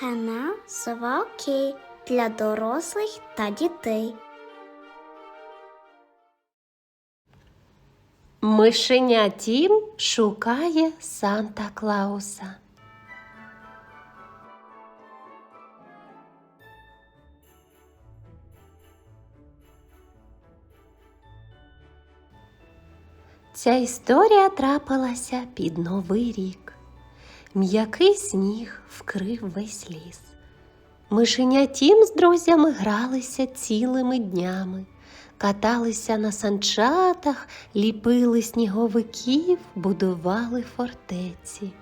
Канал Сова для дорослих та дітей. Мишеня Тім шукає Санта Клауса. Ця історія трапилася під Новий рік. М'який сніг вкрив весь ліс. Мишеня Тім з друзями гралися цілими днями, каталися на санчатах, ліпили сніговиків, будували фортеці.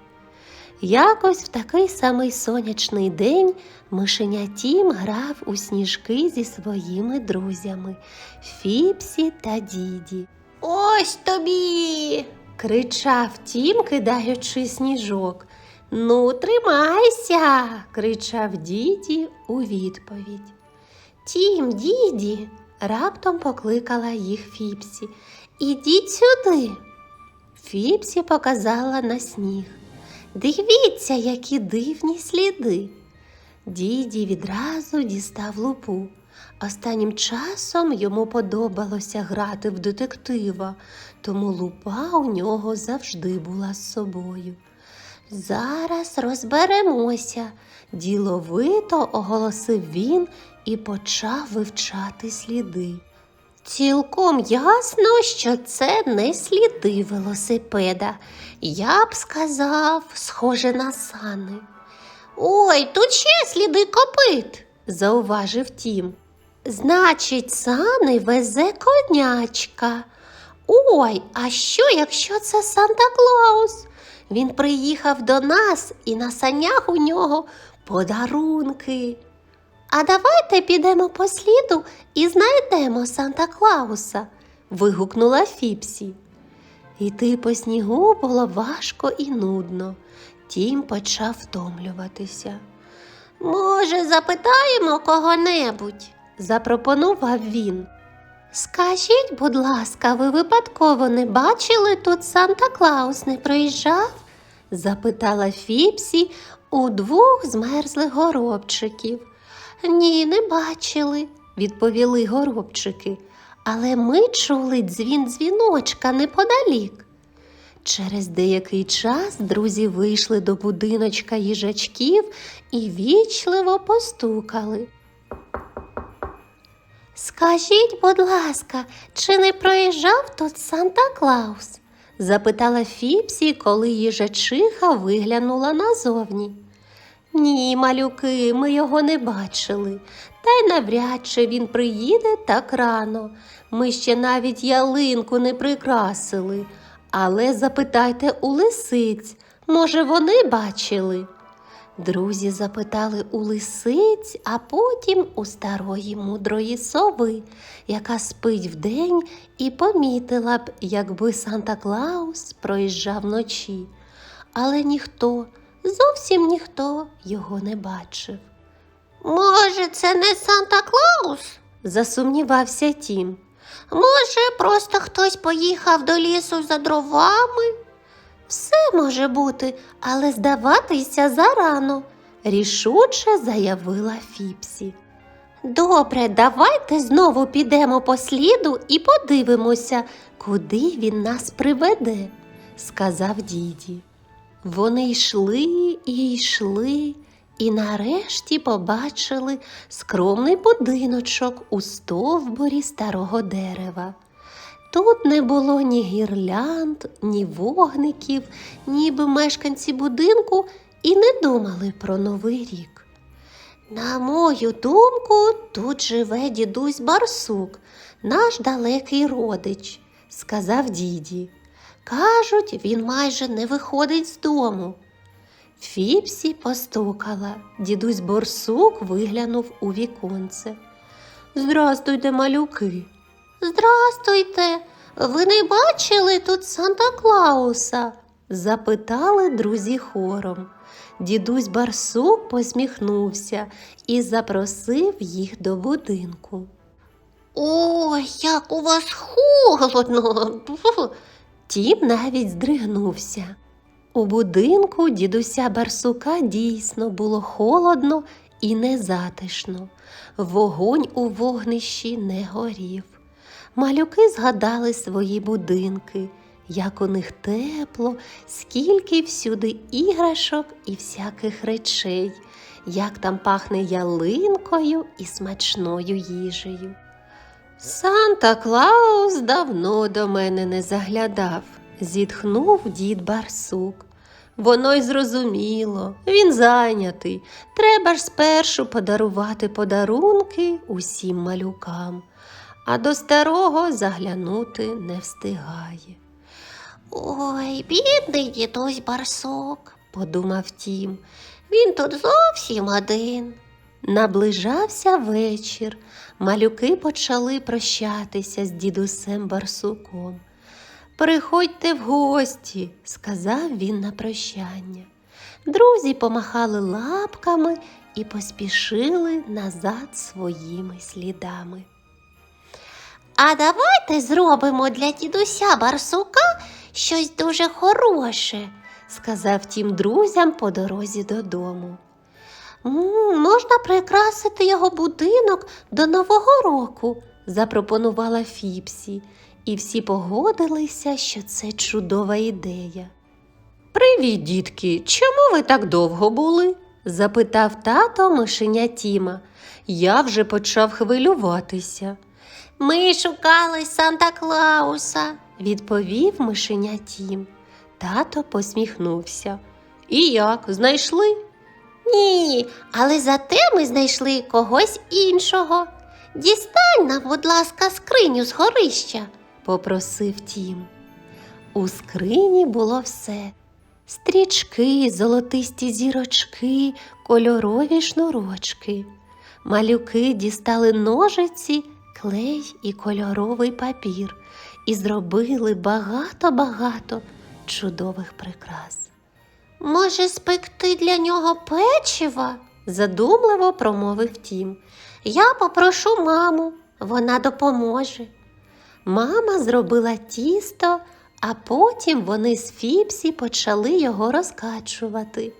Якось в такий самий сонячний день мишеня Тім грав у сніжки зі своїми друзями Фіпсі та Діді. Ось тобі. кричав Тім, кидаючи сніжок. Ну, тримайся, кричав діді у відповідь. Тім, діді, раптом покликала їх Фіпсі. Ідіть сюди. Фіпсі показала на сніг. Дивіться, які дивні сліди. Діді відразу дістав лупу. Останнім часом йому подобалося грати в детектива, тому лупа у нього завжди була з собою. Зараз розберемося, діловито оголосив він і почав вивчати сліди. Цілком ясно, що це не сліди велосипеда. Я б сказав, схоже на сани. Ой, тут ще сліди копит, зауважив Тім. Значить, сани везе конячка. Ой, а що, якщо це Санта Клаус? Він приїхав до нас і на санях у нього подарунки. А давайте підемо по сліду і знайдемо Санта Клауса, вигукнула Фіпсі. Іти по снігу було важко і нудно. Тім почав втомлюватися. Може, запитаємо кого-небудь? запропонував він. Скажіть, будь ласка, ви випадково не бачили тут Санта Клаус не приїжджав? Запитала Фіпсі у двох змерзлих горобчиків. Ні, не бачили, відповіли горобчики, але ми чули дзвін дзвіночка неподалік. Через деякий час друзі вийшли до будиночка їжачків і вічливо постукали. Скажіть, будь ласка, чи не проїжджав тут Санта Клаус? Запитала Фіпсі, коли їжачиха виглянула назовні. Ні, малюки, ми його не бачили, та й навряд чи він приїде так рано. Ми ще навіть ялинку не прикрасили. Але запитайте у лисиць, може, вони бачили? Друзі запитали у лисиць, а потім у старої мудрої сови, яка спить вдень і помітила б, якби Санта Клаус проїжджав вночі. Але ніхто, зовсім ніхто його не бачив. Може, це не Санта Клаус? засумнівався Тім. Може, просто хтось поїхав до лісу за дровами? Все може бути, але здаватися зарано, рішуче заявила Фіпсі. Добре, давайте знову підемо по сліду і подивимося, куди він нас приведе, сказав діді. Вони йшли і йшли, і нарешті побачили скромний будиночок у стовбурі старого дерева. Тут не було ні гірлянд, ні вогників, ніби мешканці будинку і не думали про новий рік. На мою думку, тут живе дідусь Барсук, наш далекий родич, сказав діді. Кажуть, він майже не виходить з дому. Фіпсі постукала. Дідусь Борсук виглянув у віконце. Здрастуйте, малюки. Здрастуйте. Ви не бачили тут Санта Клауса? запитали друзі хором. Дідусь Барсук посміхнувся і запросив їх до будинку. Ой, як у вас холодно. Тім навіть здригнувся. У будинку дідуся барсука дійсно було холодно і незатишно. Вогонь у вогнищі не горів. Малюки згадали свої будинки, як у них тепло, скільки всюди іграшок і всяких речей, як там пахне ялинкою і смачною їжею. Санта Клаус давно до мене не заглядав, зітхнув дід барсук. Воно й зрозуміло, він зайнятий. Треба ж спершу подарувати подарунки усім малюкам, а до старого заглянути не встигає. Ой, бідний дідусь барсук. Подумав тім. Він тут зовсім один. Наближався вечір. Малюки почали прощатися з дідусем барсуком. Приходьте в гості, сказав він на прощання. Друзі помахали лапками і поспішили назад своїми слідами. А давайте зробимо для дідуся барсука щось дуже хороше. сказав тім друзям по дорозі додому. Можна прикрасити його будинок до Нового року. запропонувала Фіпсі, і всі погодилися, що це чудова ідея. Привіт, дітки, чому ви так довго були? запитав тато мишеня Тіма. Я вже почав хвилюватися, Ми шукали Санта Клауса. відповів мишеня Тім. Тато посміхнувся. І як, знайшли? Ні, але зате ми знайшли когось іншого. Дістань нам, будь ласка, скриню з горища. попросив тім. У скрині було все: стрічки, золотисті зірочки, кольорові шнурочки. Малюки дістали ножиці, клей і кольоровий папір і зробили багато-багато чудових прикрас. Може, спекти для нього печива? Задумливо промовив тім. Я попрошу маму, вона допоможе. Мама зробила тісто, а потім вони з Фіпсі почали його розкачувати.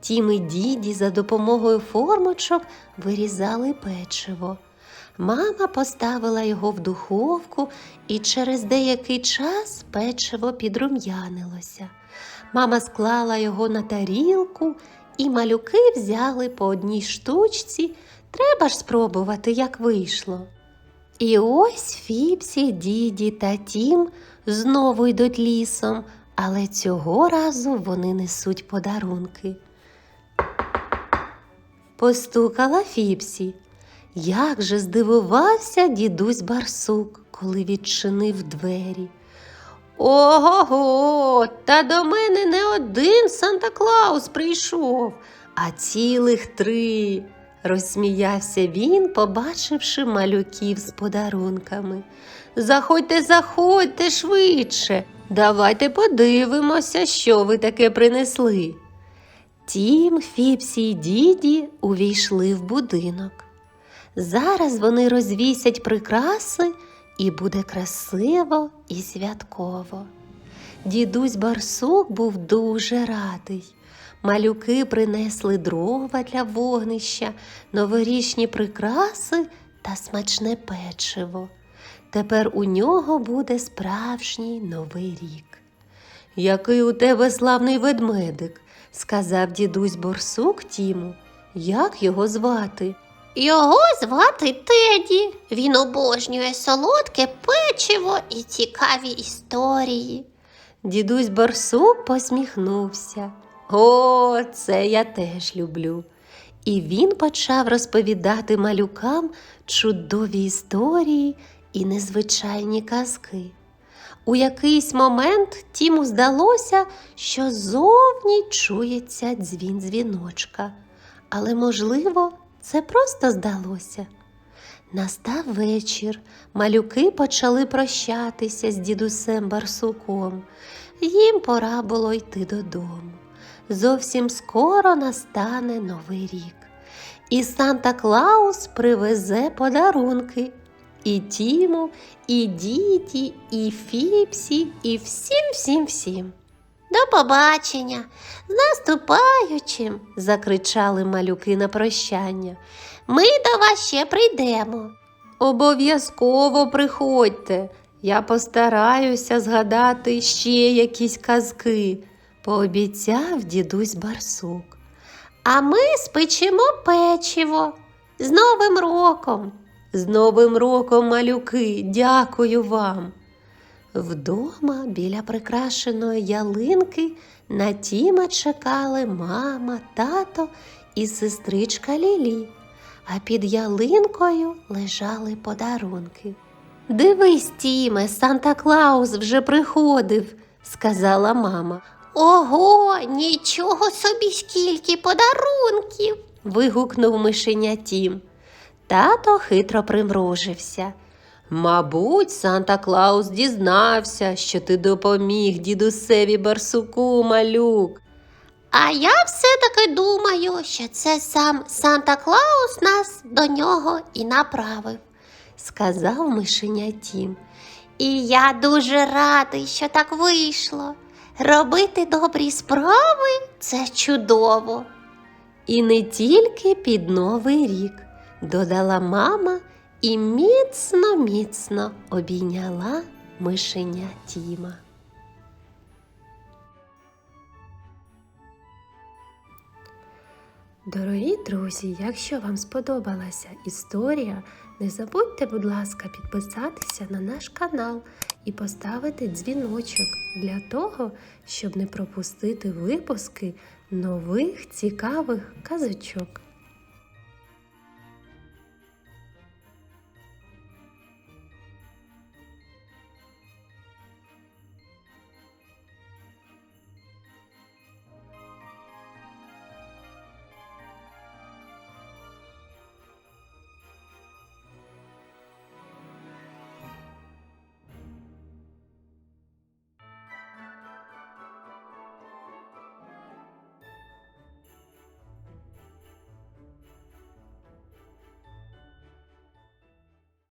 Тім і діді за допомогою формочок вирізали печиво. Мама поставила його в духовку, і через деякий час печиво підрум'янилося. Мама склала його на тарілку, і малюки взяли по одній штучці. Треба ж спробувати, як вийшло. І ось Фіпсі, діді та Тім знову йдуть лісом, але цього разу вони несуть подарунки. Постукала Фіпсі. Як же здивувався дідусь барсук, коли відчинив двері. Ого, та до мене не один Санта Клаус прийшов, а цілих три. Розсміявся він, побачивши малюків з подарунками. Заходьте, заходьте швидше, давайте подивимося, що ви таке принесли. Тім, Фіпсі й діді увійшли в будинок. Зараз вони розвісять прикраси, і буде красиво і святково. Дідусь барсук був дуже радий. Малюки принесли дрова для вогнища, новорічні прикраси та смачне печиво. Тепер у нього буде справжній новий рік. Який у тебе славний ведмедик, сказав дідусь борсук Тіму. Як його звати? Його звати Теді. Він обожнює солодке печиво і цікаві історії. Дідусь Барсук посміхнувся. О, це я теж люблю. І він почав розповідати малюкам чудові історії і незвичайні казки. У якийсь момент Тіму здалося, що зовні чується дзвін дзвіночка, але, можливо, це просто здалося. Настав вечір, малюки почали прощатися з дідусем барсуком. Їм пора було йти додому. Зовсім скоро настане новий рік. І Санта Клаус привезе подарунки і Тіму, і Діті, і Фіпсі, і всім, всім, всім. До побачення. З наступаючим. закричали малюки на прощання. Ми до вас ще прийдемо. Обов'язково приходьте. Я постараюся згадати ще якісь казки, пообіцяв дідусь барсук. А ми спечемо печиво. З Новим роком. З Новим роком, малюки, дякую вам. Вдома біля прикрашеної ялинки на Тіма чекали мама, тато і сестричка Лілі, а під ялинкою лежали подарунки. Дивись, Тіме, Санта Клаус вже приходив, сказала мама. Ого, нічого собі скільки подарунків. вигукнув мишеня Тім. Тато хитро примружився. Мабуть, Санта Клаус дізнався, що ти допоміг дідусеві барсуку малюк. А я все-таки думаю, що це сам Санта Клаус нас до нього і направив. сказав мишеня Тім. І я дуже радий, що так вийшло. Робити добрі справи це чудово. І не тільки під Новий рік, додала мама і міцно, міцно обійняла мишеня Тіма. Дорогі друзі, якщо вам сподобалася історія, не забудьте, будь ласка, підписатися на наш канал і поставити дзвіночок для того, щоб не пропустити випуски нових цікавих казочок.